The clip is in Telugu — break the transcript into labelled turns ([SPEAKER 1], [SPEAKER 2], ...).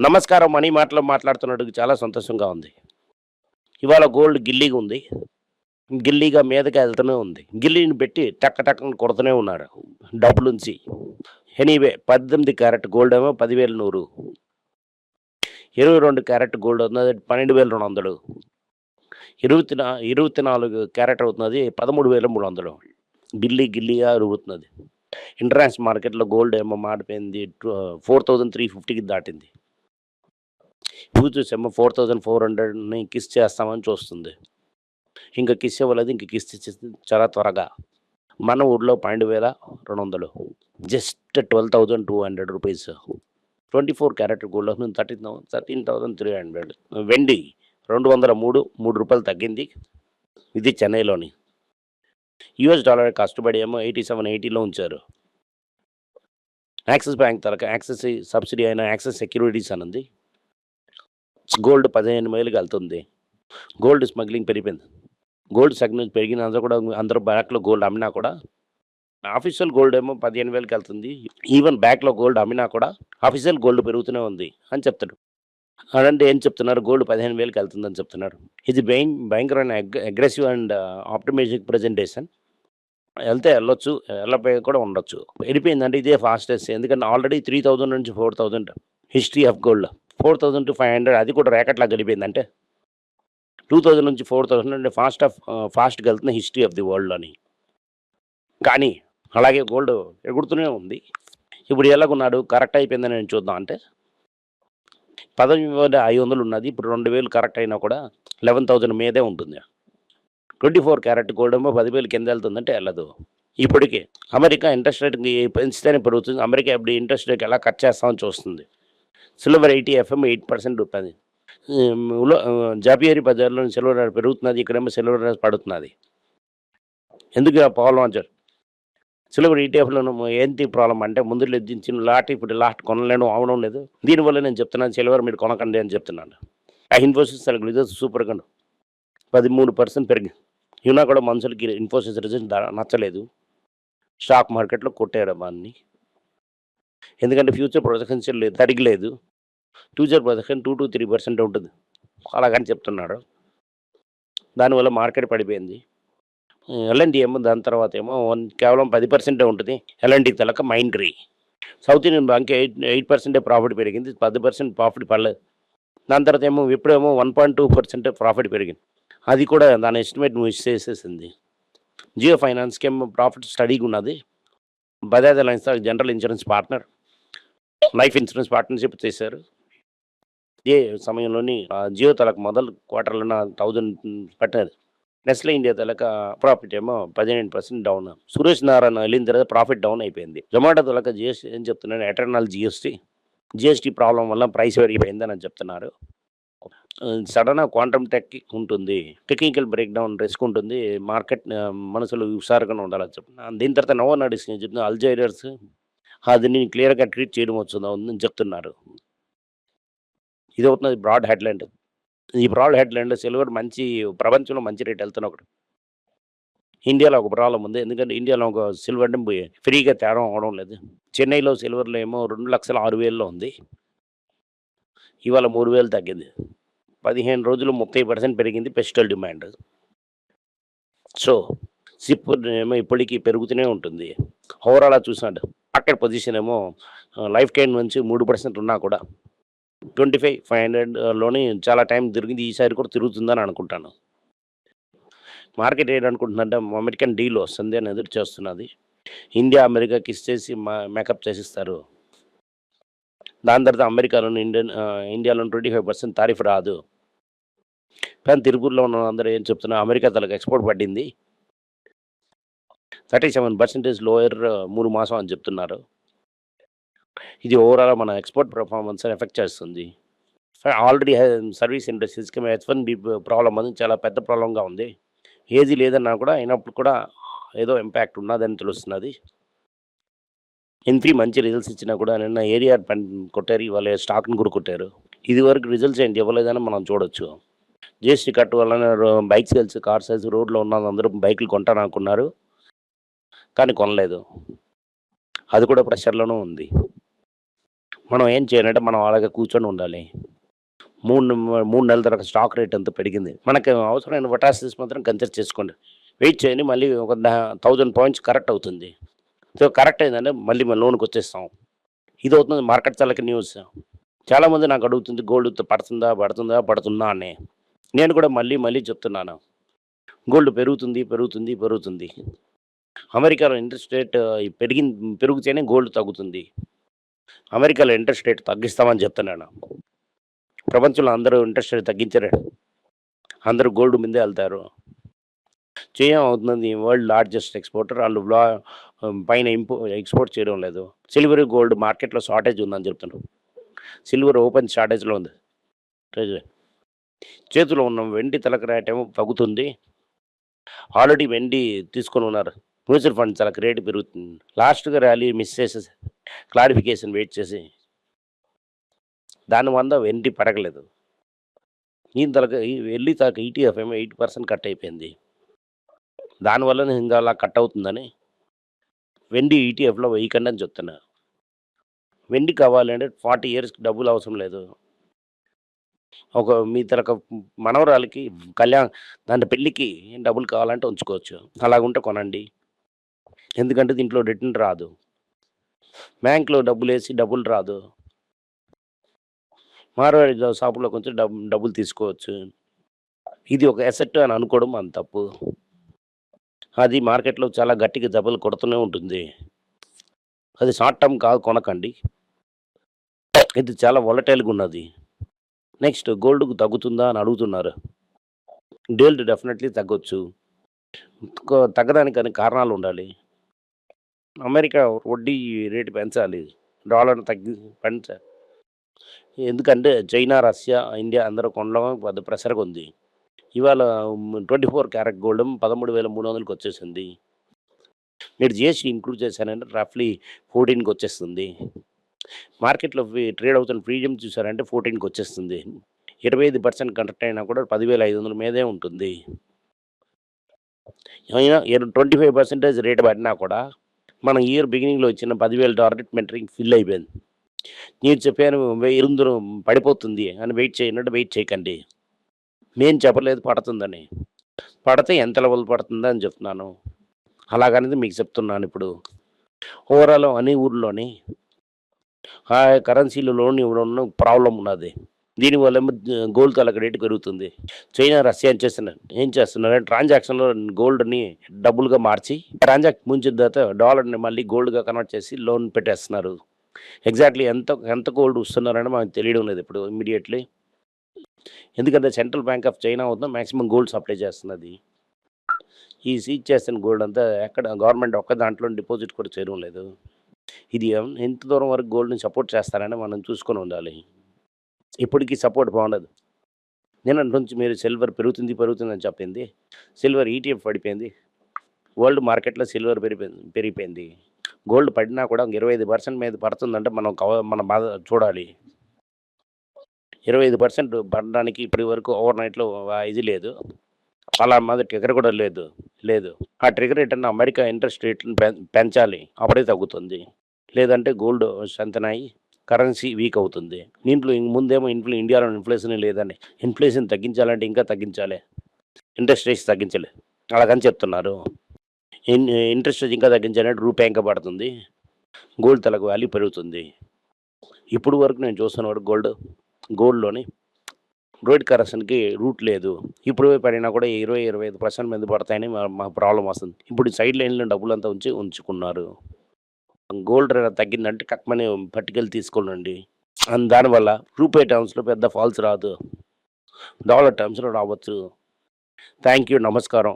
[SPEAKER 1] నమస్కారం మనీ మాటలో మాట్లాడుతున్నట్టుకు చాలా సంతోషంగా ఉంది. ఇవాళ గోల్డ్ గిల్లీగా ఉంది. గిల్లీగా మీదకి వెళ్తూనే ఉంది. గిల్లీని పెట్టి టక్క టక్కని కొడుతూనే ఉన్నారు డబ్బులు ఉంచి. ఎనీవే పద్దెనిమిది క్యారెట్ గోల్డ్ ఏమో పదివేల నూరు. ఇరవై రెండు క్యారెట్ గోల్డ్ అవుతుంది పన్నెండు వేల రెండు వందలు. ఇరవై నా- ఇరవై నాలుగు క్యారెట్ అవుతున్నది పదమూడు వేల మూడు వందలు. గిల్లీ గిల్లీగా అరుగుతున్నది. ఇంటర్నేషనల్ మార్కెట్లో గోల్డ్ ఏమో మాడిపోయింది ఫోర్ థౌజండ్ త్రీ ఫిఫ్టీకి దాటింది. ఫ్యూచర్స్ ఏమో ఫోర్ థౌజండ్ ఫోర్ హండ్రెడ్ని కిస్ చేస్తామని చూస్తుంది. ఇంకా కిస్ ఇవ్వలేదు ఇంకా కిస్ చాలా త్వరగా. మన ఊర్లో పన్నెండు వేల రెండు వందలు. Just twelve thousand two hundred rupees. Twenty four carat gold thirteen thirteen thousand three hundred. వెండి రెండు వందల మూడు మూడు రూపాయలు తగ్గింది. ఇది చెన్నైలోని. యుఎస్ డాలర్ కష్టపడి ఏమో ఎయిటీ సెవెన్ ఎయిటీలో ఉంచారు. యాక్సిస్ బ్యాంక్ తరక యాక్సిస్ సబ్సిడీ అయిన యాక్సిస్ సెక్యూరిటీస్ అనుంది. గోల్డ్ పదిహేను మైలుకి వెళ్తుంది. గోల్డ్ స్మగ్లింగ్ పెరిగిపోయింది. గోల్డ్ సెగ్మెంట్ పెరిగిన అందరూ కూడా అందరూ బ్యాక్లో గోల్డ్ అమ్మినా కూడా ఆఫీషియల్ గోల్డ్ ఏమో పదిహేను వేలకి వెళ్తుంది. ఈవెన్ బ్యాక్లో గోల్డ్ అమ్మినా కూడా ఆఫీషియల్ గోల్డ్ పెరుగుతూనే ఉంది అని చెప్తాడు. అదంటే ఏం చెప్తున్నారు? గోల్డ్ పదిహేను వేలకు వెళ్తుందని చెప్తున్నారు. ఇది భయం భయంకరమైన అగ్రెసివ్ అండ్ ఆప్టమిస్టిక్ ప్రజెంటేషన్. వెళ్తే వెళ్ళొచ్చు వెళ్ళపోయి కూడా ఉండొచ్చు. వెళ్ళిపోయిందంటే ఇదే ఫాస్టెస్ట్. ఎందుకంటే ఆల్రెడీ త్రీ థౌజండ్ నుంచి four thousand history of gold. Four thousand to five hundred అది కూడా ర్యాకెట్లా గడిపోయింది. అంటే టూ థౌజండ్ నుంచి ఫోర్ థౌజండ్ అంటే ఫాస్ట్ ఆఫ్ ఫాస్ట్గా వెళ్తున్న హిస్టరీ ఆఫ్ ది వరల్డ్ అని. కానీ అలాగే గోల్డ్ ఎగురుతూనే ఉంది. ఇప్పుడు ఎలాగున్నాడు? కరెక్ట్ అయిపోయిందని నేను చూద్దాం అంటే పదవి వేల ఐదు వందలు ఉన్నది. ఇప్పుడు రెండు వేలు కరెక్ట్ అయినా కూడా లెవెన్ థౌజండ్ మీదే ఉంటుంది. ట్వంటీ ఫోర్ క్యారెట్ గోల్డ్ ఏమో పదివేలు కింద వెళ్తుందంటే వెళ్ళదు. ఇప్పటికే అమెరికా ఇంట్రెస్ట్ రేట్ పెంచితేనే పెరుగుతుంది. అమెరికా ఇప్పుడు ఇంట్రెస్ట్ రేట్ ఎలా కట్ చేస్తామని చూస్తుంది. Silver eighty FM eight percent రూపాయి జాపియరి బజార్లో సిల్వర్ రేట్ పెరుగుతున్నది ఇక్కడేమో సిల్వర్ రాజ్ పడుతున్నది. ఎందుకు ఆ ప్రాబ్లం అంటారు సిల్వర్ ఈటీఎఫ్లో ఏంటి ప్రాబ్లం అంటే ముందు లెద్దించిన లాట్ ఇప్పుడు లాట్ కొనలేను అవడం లేదు. దీనివల్ల నేను చెప్తున్నాను సిల్వర్ మీరు కొనకండి అని చెప్తున్నాను. ఆ ఇన్ఫోసిస్ రిజల్ట్స్ సూపర్ కండు పదిమూడు పర్సెంట్ పెరిగింది యునా కూడా మనుషులకి ఇన్ఫోసిస్ రిజల్ట్ నచ్చలేదు. స్టాక్ మార్కెట్లో కొట్టారు దాన్ని ఎందుకంటే ఫ్యూచర్ ప్రొజెక్షన్స్ లేదు తరిగలేదు future projection two to three percent ఉంటుంది. అలాగని చెప్తున్నాడు. దానివల్ల మార్కెట్ పడిపోయింది. ఎల్ఎన్టీ ఏమో దాని తర్వాత ఏమో వన్ కేవలం పది పర్సెంటే ఉంటుంది. ఎల్ఎన్టీ తెలక Mindtree South Indian Bank eight eight పర్సెంటే ప్రాఫిట్ పెరిగింది. పది పర్సెంట్ ప్రాఫిట్ పడలేదు. దాని తర్వాత ఏమో ఇప్పుడేమో one point two percent profit పెరిగింది. అది కూడా దాని ఎస్టిమేట్ మిస్ చేసేసింది జియో ఫైనాన్స్కి ఏమో ప్రాఫిట్ స్టడీగా ఉన్నది. Bajaj Allianz general insurance partner. Life insurance partnership చేశారు. ఇదే సమయంలోని జియో తలకు మొదలు క్వార్టర్లో థౌజండ్ పట్టినది నెస్లే ఇండియా తలక ప్రాఫిట్ ఏమో పదిహేను పర్సెంట్ డౌన్. సురేష్ నారాయణ వెళ్ళిన తర్వాత ప్రాఫిట్ డౌన్ అయిపోయింది. జొమాటో తలక జిఎస్టీ ఏం చెప్తున్నాను ఎటర్నల్ జిఎస్టీ. జిఎస్టీ ప్రాబ్లం వల్ల ప్రైస్ పెరిగిపోయిందని అని చెప్తున్నారు. సడన్గా క్వాంటమ్ టెక్ ఉంటుంది. టెక్నికల్ బ్రేక్ డౌన్ రిస్క్ ఉంటుంది. మార్కెట్ మనసులో హుషారుగా ఉండాలని చెప్పి. దీని తర్వాత నవో నడిస్ చెప్తున్నా అల్జైరర్స్ అది నేను క్లియర్గా ట్రీట్ చేయడం వచ్చిందా ఉందని చెప్తున్నారు. ఇది అవుతున్నది బ్రాడ్ హెడ్లైండ్ ఈ బ్రాడ్ హెడ్లైండ్ సిల్వర్ మంచి ప్రపంచంలో మంచి రేట్ వెళ్తున్న ఒకటి. ఇండియాలో ఒక ప్రాబ్లం ఉంది. ఎందుకంటే ఇండియాలో ఒక సిల్వర్ని ఫ్రీగా తేడం అవడం లేదు. చెన్నైలో సిల్వర్లో ఏమో రెండు లక్షల ఆరు వేలలో ఉంది. ఇవాళ మూడు వేలు తగ్గింది. పదిహేను రోజులు ముప్పై పర్సెంట్ పెరిగింది పెస్టల్ డిమాండ్. సో సిప్ ఏమో ఇప్పటికీ పెరుగుతూనే ఉంటుంది. ఓవరాల్ చూసాడు మార్కెట్ పొజిషన్ ఏమో లైఫ్ టైం నుంచి మూడు పర్సెంట్ ఉన్నా కూడా ట్వంటీ ఫైవ్ ఫైవ్ హండ్రెడ్లోని చాలా టైం తిరిగింది. ఈసారి కూడా తిరుగుతుందని అనుకుంటాను. మార్కెట్ ఏంటనుకుంటుందంటే అమెరికన్ డీల్ వస్తుంది అని ఎదురు చేస్తున్నది. ఇండియా అమెరికాకి ఇచ్చేసి మేకప్ చేసిస్తారు. దాని తర్వాత అమెరికాలోని ఇండియన్ ఇండియాలో ట్వంటీ ఫైవ్ పర్సెంట్ తారీఫ్ రాదు. కానీ తిరుపూర్లో ఉన్న అందరూ ఏం చెప్తున్నా అమెరికా తలకు ఎక్స్పోర్ట్ పడింది. థర్టీ సెవెన్ పర్సెంటేజ్ లోయర్ మూడు మాసం అని చెప్తున్నారు. ఇది ఓవరాల్ మన ఎక్స్పోర్ట్ పర్ఫార్మెన్స్ ఎఫెక్ట్ చేస్తుంది. ఆల్రెడీ సర్వీస్ ఇండస్ట్రీస్కి హెచ్ వన్ బి ప్రాబ్లం అని చాలా పెద్ద ప్రాబ్లంగా ఉంది. ఏది లేదన్నా కూడా అయినప్పుడు కూడా ఏదో ఇంపాక్ట్ ఉన్నదని తెలుస్తున్నది. ఇన్ఫీ మంచి రిజల్ట్స్ ఇచ్చినా కూడా నిన్న ఏరియా కొట్టారు ఇవాళ స్టాక్ని కూడా కొట్టారు. ఇది వరకు రిజల్ట్స్ ఏంటి ఇవ్వలేదని మనం చూడొచ్చు. జిఎస్టీ కట్ వలన బైక్ సేల్స్ కార్ సేల్స్ రోడ్లో ఉన్న అందరూ బైకులు కొంటారనుకున్నారు కానీ కొనలేదు. అది కూడా ప్రెషర్లోనూ ఉంది. మనం ఏం చేయాలంటే మనం అలాగే కూర్చొని ఉండాలి. మూడు మూడు నెలల తర్వాత స్టాక్ రేట్ అంతా పెరిగింది? మనకి అవసరమైన వటాసిస్ మాత్రం కన్సిడర్ చేసుకోండి. వెయిట్ చేయండి మళ్ళీ ఒక థౌజండ్ పాయింట్స్ కరెక్ట్ అవుతుంది. సో కరెక్ట్ అయిందంటే మళ్ళీ మన లోన్కి వచ్చేస్తాం. ఇది అవుతుంది మార్కెట్ చల్లకి న్యూస్. చాలామంది నాకు అడుగుతుంది గోల్డ్ పడుతుందా పడుతుందా పడుతుందా? అని. నేను కూడా మళ్ళీ మళ్ళీ చెప్తున్నాను. గోల్డ్ పెరుగుతుంది పెరుగుతుంది పెరుగుతుంది. అమెరికాలో ఇంట్రెస్ట్ రేట్ పెరిగి పెరిగితేనే గోల్డ్ తగ్గుతుంది. అమెరికాలో ఇంట్రెస్ట్ రేట్ తగ్గిస్తామని చెప్తున్నాను ప్రపంచంలో అందరూ ఇంట్రెస్ట్ రేట్ తగ్గించరు. అందరూ గోల్డ్ మీదే వెళ్తారు. చేయం అవుతుంది. World largest exporter. వాళ్ళు బ్లా పైన ఇంపో ఎక్స్పోర్ట్ చేయడం లేదు. సిల్వర్ గోల్డ్ మార్కెట్లో షార్టేజ్ ఉందని చెప్తున్నారు సిల్వర్ ఓపెన్ షార్టేజ్లో ఉంది. ట్రెజరీ. చేతిలో ఉన్న వెండి తలక తగ్గుతుంది. ఆల్రెడీ వెండి తీసుకొని ఉన్నారు. మ్యూచువల్ ఫండ్ చాలా రేటు పెరుగుతుంది. లాస్ట్గా ర్యాలీ మిస్ చేసేసి క్లారిఫికేషన్ వెయిట్ చేసి దానివల్ల వెండి పడగలేదు. నేను తలక వెళ్ళి తలక ఈటీఎఫ్ ఏమో ఎయిట్ పర్సెంట్ కట్ అయిపోయింది. దానివల్ల ఇంకా అలా కట్ అవుతుందని వెండి ఈటీఎఫ్లో వెయ్యకండి అని చెప్తున్నా. వెండి కావాలంటే ఫార్టీ ఇయర్స్కి డబ్బులు అవసరం లేదు. ఒక మీ తరక మనవరాలకి కళ్యాణ్ దాని పెళ్ళికి డబ్బులు కావాలంటే ఉంచుకోవచ్చు. అలాగుంటే కొనండి. ఎందుకంటే దీంట్లో రిటర్న్ రాదు. బ్యాంక్లో డబ్బులు వేసి డబ్బులు రాదు. మార్వాడి షాపులో కొంచెం డబ్బు డబ్బులు తీసుకోవచ్చు. ఇది ఒక ఎసెట్ అని అనుకోవడం మన తప్పు. అది మార్కెట్లో చాలా గట్టిగా దెబ్బలు కొడుతూనే ఉంటుంది. అది షార్ట్ టర్మ్ కాదు కొనకండి. ఇది చాలా వొలటైల్గా ఉన్నది. నెక్స్ట్ గోల్డ్కు తగ్గుతుందా అని అడుగుతున్నారు. గోల్డ్ డెఫినెట్లీ తగ్గొచ్చు. తగ్గడానికి అనే కారణాలు ఉండాలి. అమెరికా వడ్డీ రేటు పెంచాలి. డాలర్ తగ్గి పెంచాలి ఎందుకంటే చైనా రష్యా ఇండియా అందరూ కొనడం పెద్ద ప్రెషర్గా ఉంది ఇవాళ ట్వంటీ ఫోర్ క్యారెట్ గోల్డ్ పదమూడు వేల మూడు వందలకి వచ్చేసింది. మీరు జిఎస్టీ ఇంక్లూడ్ చేశానంటే రఫ్లీ ఫోర్టీన్కి వచ్చేస్తుంది. మార్కెట్లో ట్రేడ్ అవుతున్న ఫ్రీజం చూసారంటే ఫోర్టీన్కి వచ్చేస్తుంది. ఇరవై ఐదు పర్సెంట్ కంటెక్ట్ అయినా కూడా పదివేల ఐదు వందల మీదే ఉంటుంది. అయినా ట్వంటీ ఫైవ్ పర్సెంటేజ్ రేట్ పడినా కూడా మనం ఇయర్ బిగినింగ్లో ఇచ్చిన పదివేల టార్గెట్ మెట్రింగ్ ఫిల్ అయిపోయింది. నేను చెప్పాను ఇరుందరూ పడిపోతుంది అని వెయిట్ చేయనట్టు వెయిట్ చేయకండి. నేను చెప్పలేదు పడుతుందని. పడితే ఎంత లెవెల్ పడుతుందా అని చెప్తున్నాను. అలాగనేది మీకు చెప్తున్నాను ఇప్పుడు. ఓవరాల్ అన్ని ఊర్లోని ఆ కరెన్సీలలోని ఇవ్వడం ప్రాబ్లం ఉన్నది. దీనివల్ల ఏమో గోల్డ్ తలక రేటు పెరుగుతుంది. చైనా రష్యా ఏం చేస్తున్నారు? ఏం చేస్తున్నారు? ట్రాన్సాక్షన్లో గోల్డ్ని డబ్బులుగా మార్చి ట్రాన్సాక్షన్ ముంచిన తర్వాత డాలర్ని మళ్ళీ గోల్డ్గా కన్వర్ట్ చేసి లోన్ పెట్టేస్తున్నారు. ఎగ్జాక్ట్లీ ఎంత ఎంత గోల్డ్ వస్తున్నారని మాకు తెలియడం లేదు ఇప్పుడు ఇమీడియట్లీ. ఎందుకంటే సెంట్రల్ బ్యాంక్ ఆఫ్ చైనా అవుతుందో మ్యాక్సిమం గోల్డ్ సప్లై చేస్తున్నది. ఈ సీజ్ చేస్తున్న గోల్డ్ అంతా ఎక్కడ గవర్నమెంట్ ఒక్క దాంట్లో డిపాజిట్ కూడా చేయడం లేదు. ఇది ఎంత దూరం వరకు గోల్డ్ని సపోర్ట్ చేస్తారని మనం చూసుకొని ఉండాలి. ఇప్పటికీ సపోర్ట్ బాగుండదు. నేను నుంచి మీరు సిల్వర్ పెరుగుతుంది పెరుగుతుంది అని చెప్పింది. సిల్వర్ ఈటీఎఫ్ పడిపోయింది. వరల్డ్ మార్కెట్లో సిల్వర్ పెరిగిపోయింది పెరిగిపోయింది. గోల్డ్ పడినా కూడా ఇరవై ఐదు పర్సెంట్ మీద పడుతుందంటే మనం కవ మన బాధ చూడాలి. ఇరవై ఐదు పర్సెంట్ పడడానికి ఇప్పటి వరకు ఓవర్ నైట్లో ఇది లేదు. అలా మాది ట్రిగర్ కూడా లేదు లేదు. ఆ ట్రిగర్ ఏంటంటే అమెరికా ఇంట్రెస్ట్ రేట్లను పెంచాలి. అప్పుడే తగ్గుతుంది. లేదంటే గోల్డ్ సంతనాయి కరెన్సీ వీక్ అవుతుంది. దీంట్లో ఇంక ముందేమో ఇన్ఫ్లు ఇండియాలో ఇన్ఫ్లేషన్ లేదని ఇన్ఫ్లేషన్ తగ్గించాలంటే ఇంకా తగ్గించాలి. ఇంట్రెస్ట్ రేట్స్ తగ్గించలే. అలాగని చెప్తున్నారు. ఇంట్రెస్ట్ ఇంకా తగ్గించాలంటే రూపాయి ఇంకా పడుతుంది. గోల్డ్ తలకు వాల్యూ పెరుగుతుంది. ఇప్పుడు వరకు నేను చూస్తున్న వరకు గోల్డ్ గోల్డ్లోని రోడ్ కరెక్షన్కి రూట్ లేదు. ఇప్పుడు పడినా కూడా ఇరవై ఇరవై ఐదు పర్సెంట్ మీద పడతాయని మా మా ప్రాబ్లం వస్తుంది. ఇప్పుడు సైడ్ లైన్లో డబ్బులు అంతా ఉంచి ఉంచుకున్నారు. గోల్డ్ రేట్ తగ్గిందంటే కక్కమని పట్టుకెళ్ళి తీసుకోనండి అండ్ దానివల్ల రూపే టర్మ్స్లో పెద్ద ఫాల్స్ రాదు. డాలర్ టర్మ్స్లో రావచ్చు. థ్యాంక్ యూ నమస్కారం.